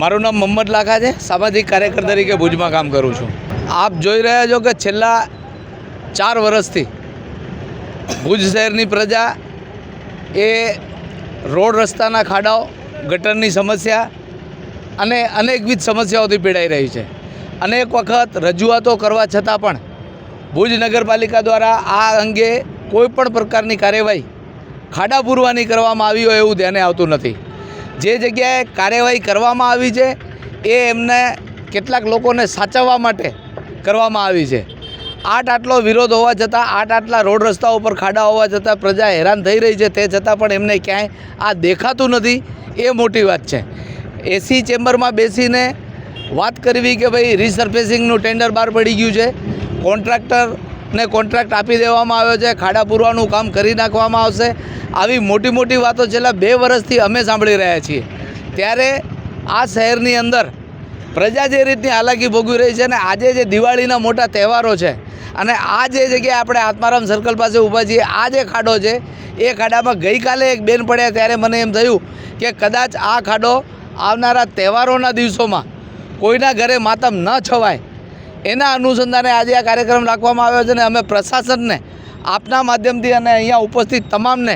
મારું નામ મોહમ્મદ લાખા છે. સામાજિક કાર્યકર તરીકે ભુજમાં કામ કરું છું. આપ જોઈ રહ્યા છો કે છેલ્લા ચાર વર્ષથી ભુજ શહેરની પ્રજા એ રોડ રસ્તાના ખાડાઓ, ગટરની સમસ્યા અને અનેકવિધ સમસ્યાઓથી પીડાઈ રહી છે. અનેક વખત રજૂઆતો કરવા છતાં પણ ભુજ નગરપાલિકા દ્વારા આ અંગે કોઈપણ પ્રકારની કાર્યવાહી ખાડા પૂરવાની કરવામાં આવી હોય એવું ધ્યાને આવતું નથી. જે જગ્યાએ કાર્યવાહી કરવામાં આવી છે, એ એમને કેટલાક લોકોને સાચવવા માટે કરવામાં આવી છે. આઠ આટલો વિરોધ હોવા છતાં આઠ આટલા રોડ રસ્તા ઉપર ખાડા હોવા છતાં પ્રજા હેરાન થઈ રહી છે, તે છતાં પણ એમને ક્યાંય આ દેખાતું નથી, એ મોટી વાત છે. એસી ચેમ્બરમાં બેસીને વાત કરવી કે ભાઈ રિસર્ફેસિંગનું ટેન્ડર બહાર પડી ગયું છે. કોન્ટ્રાક્ટરને કોન્ટ્રાક્ટ આપી દેવામાં આવ્યો છે, ખાડા પૂરવાનું કામ કરી નાખવામાં આવશે. આવી મોટી મોટી વાતો છેલ્લા બે વર્ષથી અમે સાંભળી રહ્યા છીએ. ત્યારે આ શહેરની અંદર પ્રજા જે રીતની હાલાકી ભોગવી રહી છે અને આજે જે દિવાળીના મોટા તહેવારો છે અને આ જે જગ્યાએ આપણે આત્મારામ સર્કલ પાસે ઊભા છીએ, આ જે ખાડો છે, એ ખાડામાં ગઈકાલે એક બેન પડ્યા ત્યારે મને એમ થયું કે કદાચ આ ખાડો આવનારા તહેવારોના દિવસોમાં કોઈના ઘરે માતમ ન છવાય. એના અનુસંધાને આજે આ કાર્યક્રમ રાખવામાં આવ્યો છે અને અમે પ્રશાસનને આપના માધ્યમથી અને અહીંયા ઉપસ્થિત તમામને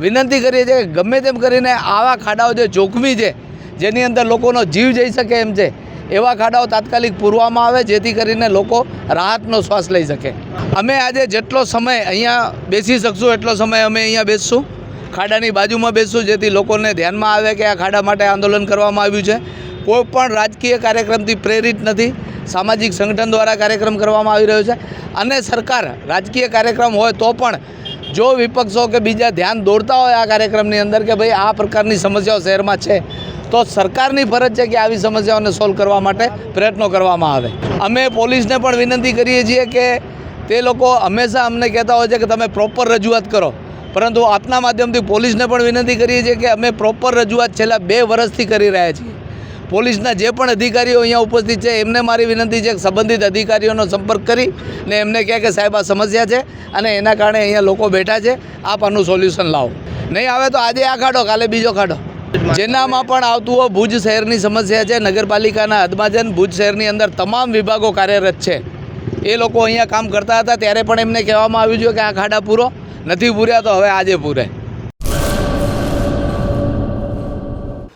વિનંતી કરીએ છીએ કે ગમે તેમ કરીને આવા ખાડાઓ જે જોખમી છે, જેની અંદર લોકોનો જીવ જઈ શકે એમ છે, એવા ખાડાઓ તાત્કાલિક પૂરવામાં આવે જેથી કરીને લોકો રાહતનો શ્વાસ લઈ શકે. અમે આજે જેટલો સમય અહીંયા બેસી શકશું, એટલો સમય અમે અહીંયા બેસશું. ખાડાની બાજુમાં બેસશું, જેથી લોકોને ધ્યાનમાં આવે કે આ ખાડા માટે આંદોલન કરવામાં આવ્યું છે. કોઈ પણ રાજકીય કાર્યક્રમથી પ્રેરિત નથી. સામાજિક સંગઠન દ્વારા કાર્યક્રમ કરવામાં આવી રહ્યો છે. અને સરકાર રાજકીય કાર્યક્રમ હોય તો પણ જો વિપક્ષો કે બીજા ધ્યાન દોરતા હોય આ કાર્યક્રમની અંદર કે ભાઈ આ પ્રકારની સમસ્યાઓ શહેરમાં છે, તો સરકારની ફરજ છે કે આવી સમસ્યાઓને સોલ્વ કરવા માટે પ્રયત્નો કરવામાં આવે. અમે પોલીસને પણ વિનંતી કરીએ છીએ કે તે લોકો હંમેશા અમને કહેતા હોય છે કે તમે પ્રોપર રજૂઆત કરો. પરંતુ આપના માધ્યમથી પોલીસને પણ વિનંતી કરીએ છીએ કે અમે પ્રોપર રજૂઆત છેલ્લા બે વર્ષથી કરી રહ્યા છીએ. પોલીસના જે પણ અધિકારીઓ અહીંયા ઉપસ્થિત છે, એમને મારી વિનંતી છે કે સંબંધિત અધિકારીઓનો સંપર્ક કરી ને એમને કહે કે સાહેબ આ સમસ્યા છે અને એના કારણે અહીંયા લોકો બેઠા છે, આપ આનું સોલ્યુશન લાવો. નહીં આવે તો આજે આ ખાડો કાલે બીજો ખાડો જેનામાં પણ આવતું હોય ભુજ શહેરની સમસ્યા છે, નગરપાલિકાના અદમાજન ભુજ શહેરની અંદર તમામ વિભાગો કાર્યરત છે. એ લોકો અહીંયા કામ કરતા હતા, ત્યારે પણ એમને કહેવામાં આવ્યું છે કે આ ખાડા પૂરો, નથી પૂર્યા તો હવે આજે પૂરે.